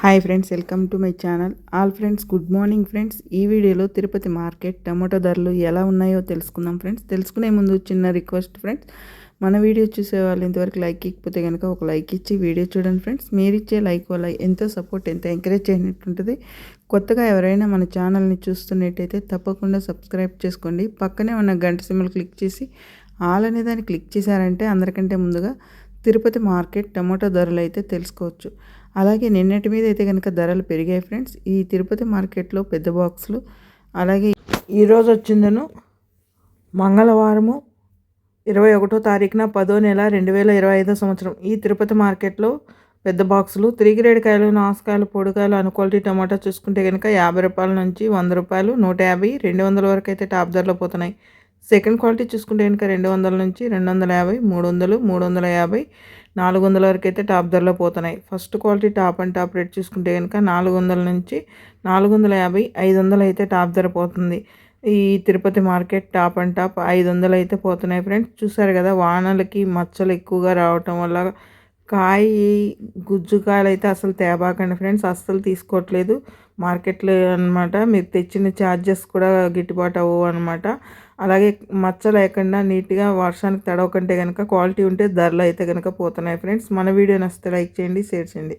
Hi friends welcome to my channel all friends good morning friends ఈ వీడియోలో Tirupati market tomato ధరలు ఎలా ఉన్నాయో తెలుసుకుందాం ఫ్రెండ్స్ తెలుసుకునే ముందు చిన్న రిక్వెస్ట్ ఫ్రెండ్స్ మన వీడియో చూసే వాళ్ళు ఇంతవరకు లైక్ ఇకపోతే కనుక ఒక లైక్ ఇచ్చి వీడియో చూడండి ఫ్రెండ్స్ మీరు ఇచ్చే లైక్ వల్ల ఎంతో సపోర్ట్ ఎంతో ఎంకరేజ్ చేయనట్టుంటుంది కొత్తగా ఎవరైనా మన ఛానల్ని చూస్తున్నట్టయితే తప్పకుండా సబ్స్క్రైబ్ చేసుకోండి. పక్కనే ఉన్న గంట సిమ్మలు క్లిక్ చేసి ఆల్ అనే దాన్ని క్లిక్ చేశారంటే అందరికంటే ముందుగా తిరుపతి మార్కెట్ టమాటో ధరలు అయితే తెలుసుకోవచ్చు. అలాగే నిన్నటి మీద అయితే కనుక ధరలు పెరిగాయి ఫ్రెండ్స్. ఈ తిరుపతి మార్కెట్లో పెద్ద బాక్సులు. అలాగే ఈరోజు వచ్చిందను మంగళవారము ఇరవై ఒకటో తారీఖున పదో నెల రెండు వేల ఇరవై ఐదో సంవత్సరం. ఈ తిరుపతి మార్కెట్లో పెద్ద బాక్సులు. త్రీ గ్రేడ్ కాయలు నాసుకాయలు పొడికాయలు అనుక్వాలిటీ టమాటా చూసుకుంటే కనుక యాభై రూపాయల నుంచి వంద రూపాయలు నూట యాభై రెండు వందల వరకు అయితే టాప్ ధరలో పోతున్నాయి. సెకండ్ క్వాలిటీ చూసుకుంటే కనుక రెండు వందల నుంచి రెండు వందల యాభై మూడు వందలు మూడు వందల యాభై నాలుగు వందల వరకు అయితే టాప్ ధరలో పోతున్నాయి. First quality top and top rate చూసుకుంటే కనుక నాలుగు వందల నుంచి నాలుగు వందల యాభై ఐదు వందలు అయితే టాప్ ధర పోతుంది. ఈ Tirupati market top and top ఐదు వందలు అయితే పోతున్నాయి ఫ్రెండ్స్. చూసారు కదా వానలకి మచ్చలు ఎక్కువగా రావటం వల్ల కాయ గుజ్జుకాయలు అయితే అసలు తేబాకండి ఫ్రెండ్స్. అస్సలు తీసుకోవట్లేదు. మార్కెట్లో అనమాట మీరు తెచ్చిన ఛార్జెస్ కూడా గిట్టుబాటు అవ్వవు అనమాట అలాగే మచ్చ లేకుండా నీట్గా వర్షానికి తడవకంటే కనుక క్వాలిటీ ఉంటే ధరలు అయితే కనుక పోతున్నాయి ఫ్రెండ్స్. మన వీడియో నచ్చితే లైక్ చేయండి షేర్ చేయండి.